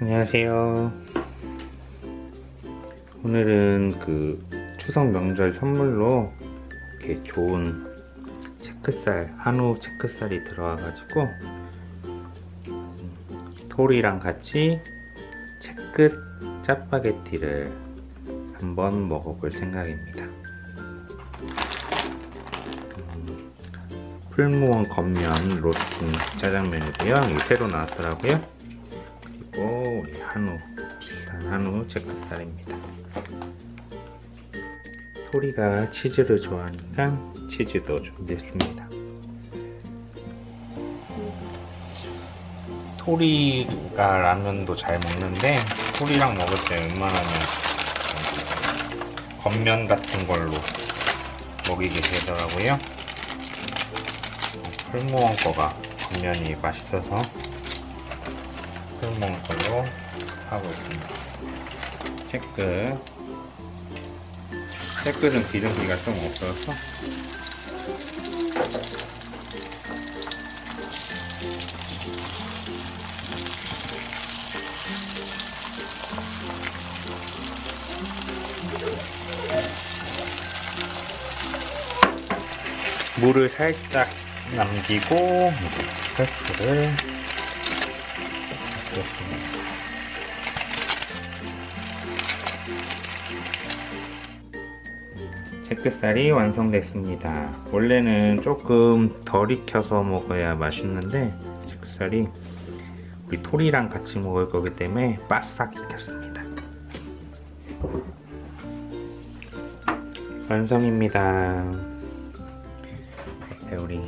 안녕하세요. 오늘은 그 추석 명절 선물로 이렇게 좋은 체크살, 한우 체크살이 들어와가지고 음, 토리랑 같이 체크 짜파게티를 한번 먹어볼 생각입니다. 음, 풀무원 겉면 로스팅 짜장면이고요. 이게 새로 나왔더라고요. 그리고 우리 한우 비싼 한우 체크살입니다. 토리가 치즈를 좋아하니까 치즈도 준비했습니다. 토리가 라면도 잘 먹는데 토리랑 먹을 때 웬만하면 겉면 같은 걸로 먹이게 되더라고요. 풀무원 거가 겉면이 맛있어서 풀무원 걸로 하고 있습니다. 체크 체크는 기름기가 좀 없어서 물을 살짝 남기고 체크를 넣습니다. 체크살이 완성됐습니다. 원래는 조금 덜 익혀서 먹어야 맛있는데 체크살이 우리 토리랑 같이 먹을 거기 때문에 바싹 익혔습니다. 완성입니다. 네, 우리.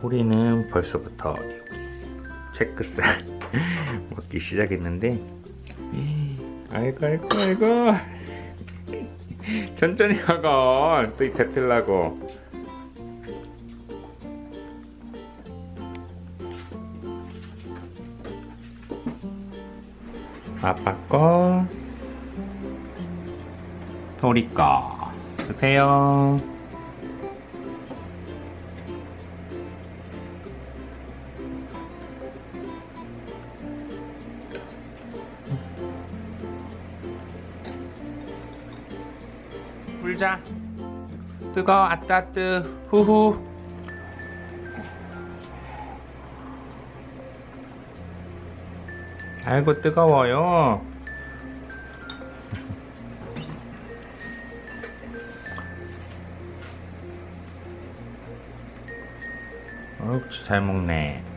토리는 벌써부터 체크살 먹기 시작했는데 아이고 아이고 아이고. 천천히 먹어 또 뱉으려고. 아빠 거 토리 거. 드세요 불자. 뜨거 아따 뜨 후후. 아이고 뜨거워요. 어우 잘 먹네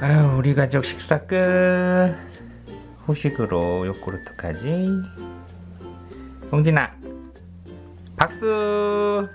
아유 우리 가족 식사 끝. 후식으로 요구르트까지. 동진아 박수